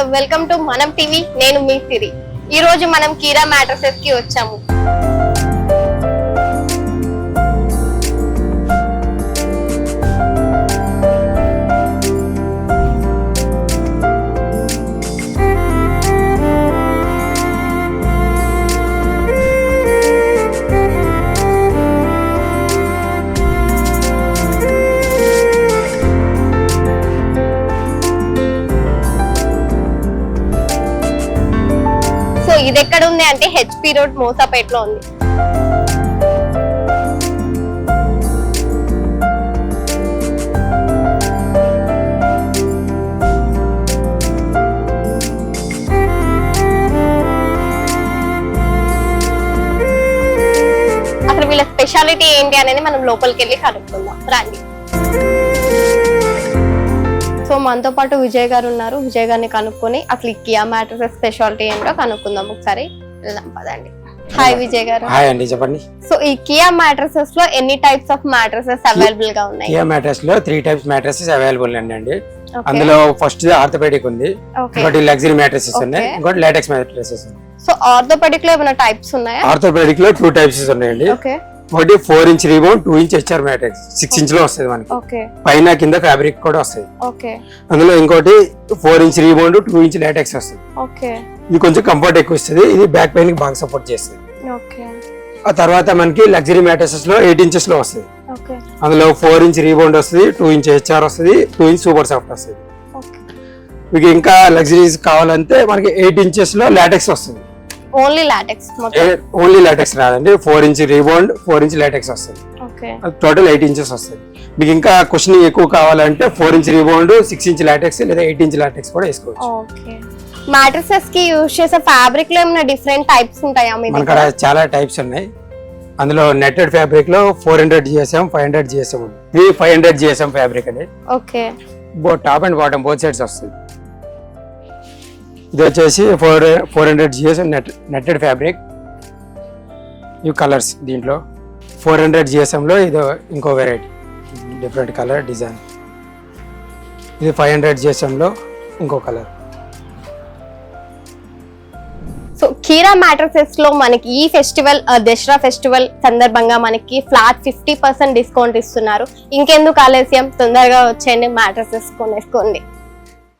Hello welcome to మనం TV నేను మీ సిరి. ఈ రోజు మనం కీరా మ్యాట్రసెస్కి వచ్చాము. ఇది ఎక్కడ ఉంది అంటే హెచ్పి రోడ్ మోసాపేటలో ఉంది. అసలు వీళ్ళ స్పెషాలిటీ ఏంటి అనేది మనం లోపలికి వెళ్ళి కనుక్కుందాం. రండి. మనతో పాటు విజయ్ గారు ఉన్నారు. విజయ్ గారిని కనుక్కొని అసలు కియా మ్యాట్రసెస్ స్పెషాలిటీ ఏంటో కనుక్కుందాం. ఒకసారి వెళ్దాం పదండి. హాయ్ విజయ్ గారు. హాయ్ అండి చెప్పండి. సో ఈ కియా మ్యాట్రసెస్లో ఎన్ని టైప్స్ ఆఫ్ మ్యాట్రసెస్ అవైలబుల్గా ఉన్నాయి? కియా మ్యాట్రస్లో త్రీ టైప్స్ మ్యాట్రసెస్ అవైలబుల్ అండి. అందులో ఫస్ట్ ఆర్థోపెడిక్ ఉంది. ఇంకోటి లగ్జరీ మ్యాట్రసెస్ ఉన్నాయి. ఇంకోటి లేటెక్స్ మ్యాట్రసెస్ సో ఆర్థోపెడిక్లో ఏమైనా టైప్స్ ఉన్నాయా? ఆర్థోపెడిక్లో టూ టైప్స్ ఉన్నాయండి ఓకే ఒకటి four inch rebound two inch HR matrix. Six ఇంచ్లో వస్తుంది మనకి. పైన కింద ఫ్యాబ్రిక్ కూడా వస్తుంది. అందులో ఇంకోటి four inch rebound two inch latex వస్తుంది. ఇది కొంచెం కంఫర్ట్ ఎక్కువ వస్తుంది ఇది బ్యాక్ పెయిన్కి బాగా సపోర్ట్ చేస్తుంది. ఆ తర్వాత మనకి లగ్జరీ మ్యాట్రసెస్లో ఎయిట్ ఇంచెస్లో వస్తుంది. అందులో ఫోర్ ఇంచ్ రీబౌండ్ వస్తుంది టూ ఇంచ్ హెచ్ఆర్ వస్తుంది టూ ఇంచ్ సూపర్ సాఫ్ట్ వస్తుంది. మీకు ఇంకా లగ్జరీస్ కావాలంటే మనకి ఎయిట్ ఇంచెస్లో లాటెక్స్ వస్తుంది. ఓన్లీ లాటెక్స్ ఓన్లీ లాటెక్స్ రాదండి. Four inch rebound four inch latex వస్తుంది. ఓకే. టోటల్ ఎయిట్ ఇంచెస్ వస్తుంది. మీకు ఇంకా క్వశ్చన్ ఎక్కువ కావాలంటే four inch rebound six inch latex లేదా ఎయిట్ ఇంచ్ లాటెక్స్ కూడా వేసుకోవచ్చు. ఓకే. మ్యాట్రసెస్కి యూజ్ చేసే ఫ్యాబ్రిక్లో ఏమైనా డిఫరెంట్ టైప్స్ ఉంటాయా మీ కాడ చాలా టైప్స్ ఉన్నాయి. అందులో నెట్టెడ్ ఫ్యాబ్రిక్లో four hundred GSM five hundred GSM ఉంది. ఇది ఫైవ్ హండ్రెడ్ జిఎస్ఎం ఫ్యాబ్రిక్ అండి. Okay. Top and bottom both sides వస్తుంది. ఇది వచ్చేసి four four hundred GS net netted fabric. ఇవి కలర్స్ దీంట్లో. ఫోర్ హండ్రెడ్ జిఎస్ఎంలో ఇది ఇంకో వెరైటీ. Different colour design. ఇది ఫైవ్ హండ్రెడ్ జిఎస్ఎంలో ఇంకో కలర్. సో కీరా మ్యాట్రసెస్లో మనకి ఈ ఫెస్టివల్ ఆ, దసరా ఫెస్టివల్ సందర్భంగా మనకి ఫ్లాట్ ఫిఫ్టీ పర్సెంట్ డిస్కౌంట్ ఇస్తున్నారు. ఇంకెందుకు ఆలస్యం? తొందరగా వచ్చేయండి మ్యాట్రసెస్ కొనేసుకోండి.